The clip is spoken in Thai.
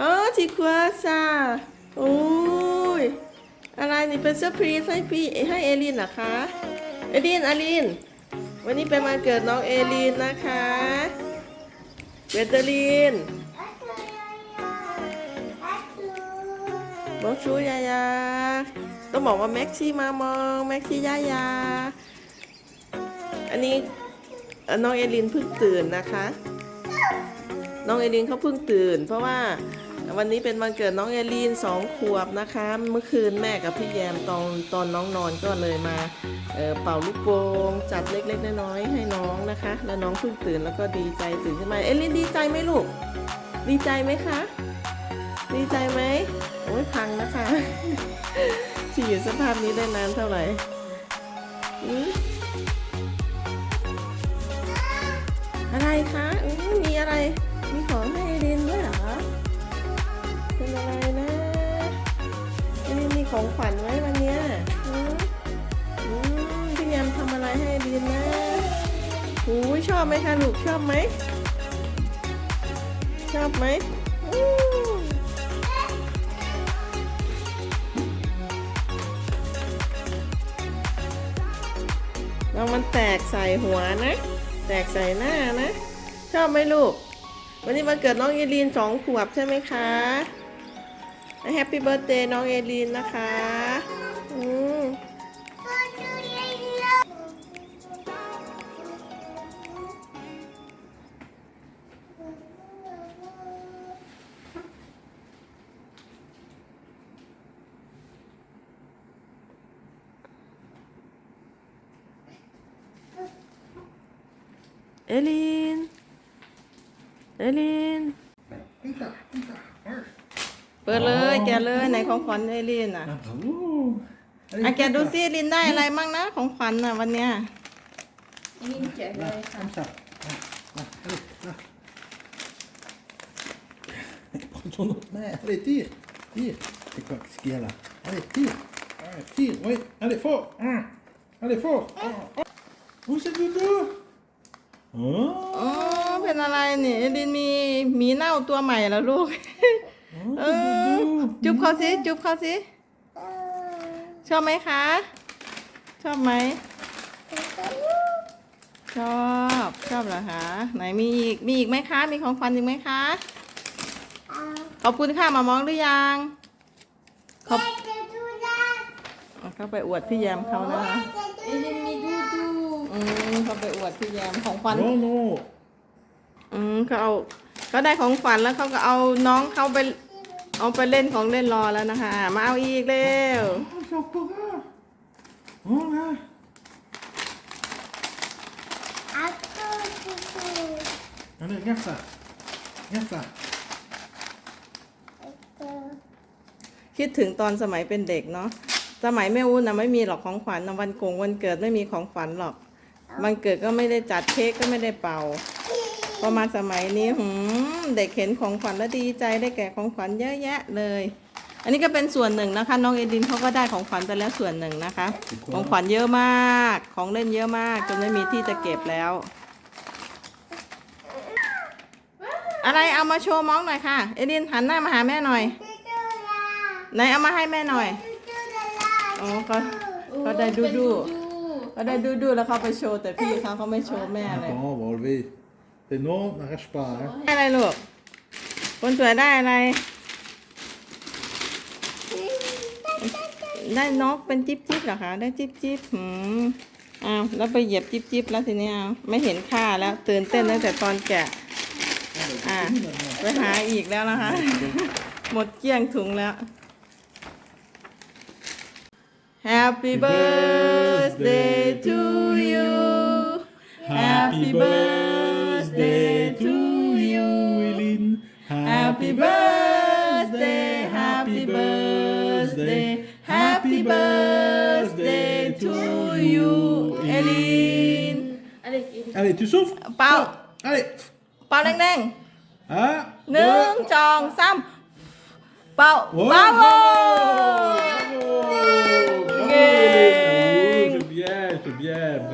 อ๋อจิควาซาโอ้ย อะไรนี่เป็นเซอร์ไพรส์ให้พี่ให้เอลินเหรอคะ เอลินอลิน วันนี้เป็นวันเกิดน้องเอลินนะคะเวเตอลินบอกชูยายา ต้องบอกว่าแม็กซี่มามองแม็กซี่ยายา อันนี้น้องเอลินเพิ่งตื่นนะคะ น้องเอลินเขาเพิ่งตื่น เพราะว่า วันนี้เป็นวันเกิดน้องเอลินสองขวบนะคะ เมื่อคืนแม่กับพี่แยมตอนตอนน้องนอนก็เลยมาเเป่าลูกโป่งจัดเล็กๆน้อยๆให้น้องนะคะ แล้วน้องเพิ่งตื่นแล้วก็ดีใจตื่นขึ้นมาเอลินดีใจไหมลูก ดีใจไหมคะ ดีใจไหมโอ้ยพังนะคะที่อยู่สภาพนี้ได้นานเท่าไหร่อะไรคะมมีอะไรมีของให้เอลินด้วยเหรอ เป็นอะไรนะเอลินมีของขวัญไว้วันเนี้ยอืมอืมพี่ยามทำอะไรให้เอลินนะหูยชอบไหมคะลูกชอบไหม ชอบไหมอืมเรามันแตกใส่หัวนะ แตกใส่หน้านะ ชอบไหมลูก วันนี้วันเกิดน้องเอลีนสองขวบใช่ไหมคะ แฮปปี้เบิร์ a เดย์น้องเอลีนนะคะ อืมเอลีนเอลีน เปิดเลยแกะเลยไหนของขวัญเอลีนอะ Oeh. อะแกะดูซิเอลีนได้อะไรมั่งนะของขวัญอะวันเนี้ยนี่แกะเลยค่ะ Kom så. Ja, ja, allez, là. Prends ton autre main. Allez, tire. Tire. C'est quoi Qu'est-ce qu'il y a là Allez, tire. Allez, tire. Oui. Allez, fort. Hum. Allez, fort. Oh, oh. Oh, c'est doudou. อ๋อ Oh. เป็นอะไรนี่เอลินมีหมีเน่าตัวใหม่แล้วลูก Oh, เอ c'est อ doudou. จุ๊บเขาสิ จุ๊บเขาสิ ชอบไหมคะ ชอบไหม ชอบ ชอบเหรอคะ ไหนมีอีก มีอีกไหมคะ มีของขวัญอีกไหมคะ ขอบคุณค่ะมามองหรือยังขอบเอาเข้าไปอวดพี่แยมเขานะคะเอลินมีดูดูอืมเขาไปอวดพี่แยมของขวัญ Non, non. อืมเขาเอาเขาได้ของขวัญแล้วเขาก็เอาน้องเขาไป เอาไปเล่นของเล่นรอแล้วนะคะ มาเอาอีกเร็ว Oh, c'est encore un. Oh, là. Allez, regarde ça. Regarde ça. คิดถึงตอนสมัยเป็นเด็กเนาะสมัยแม่อุ้นนะไม่มีหรอกของขวัญนะวันโกงวันเกิดไม่มีของขวัญหรอกวันเกิดก็ไม่ได้จัดเค้กก็ไม่ได้เป่า อมาสมัยนี้หืมเด็กเห็นของขวัญแล้วดีใจได้แก่ของขวัญเยอะแยะเลย อันนี้ก็เป็นส่วนหนึ่งนะคะ น้องเอดินเขาก็ได้ของขวัญไปแล้วส่วนหนึ่งนะคะ ของขวัญเยอะมาก ของเล่นเยอะมากจนไม่มีที่จะเก็บแล้ว อะไรเอามาโชว์มองหน่อยค่ะ เอดินหันหน้ามาหาแม่หน่อยไหนเอามาให้แม่หน่อยอ๋อเขาเขาได้ดูดูเขาได้ดูดูแล้วเขาไปโชว์แต่พี่เขาเขาไม่โชว์แม่เลย Attends, on va enlever. C'est non, n'arrache pas. Hein. ได้อะไรลูก คนสวยได้อะไร ได้นกเป็นจิ๊บจิ๊บเหรอคะ ได้จิ๊บจิ๊บหืมอ้าวแล้วไปเหยียบจิ๊บจิ๊บแล้วทีนี้เอาไม่เห็นค่าแล้วตื่นเต้นตั้งแต่ตอนแกะ อะไปหาอีกแล้วนะคะ หมดเกลี้ยงถุงแล้ว Happy birthday to you Happy birthday Happy birthday Happy birthday Happy birthday to you เอลินอะไรอีก Allez, tu souffles เป่า Allez. เป่าแรง Un, ๆหนึ่ง deux. สองสามเป่า Oh, บาโว bravo. Yeah. Bravo, Eileen. Oh, c'est bien, c'est bien, bravo.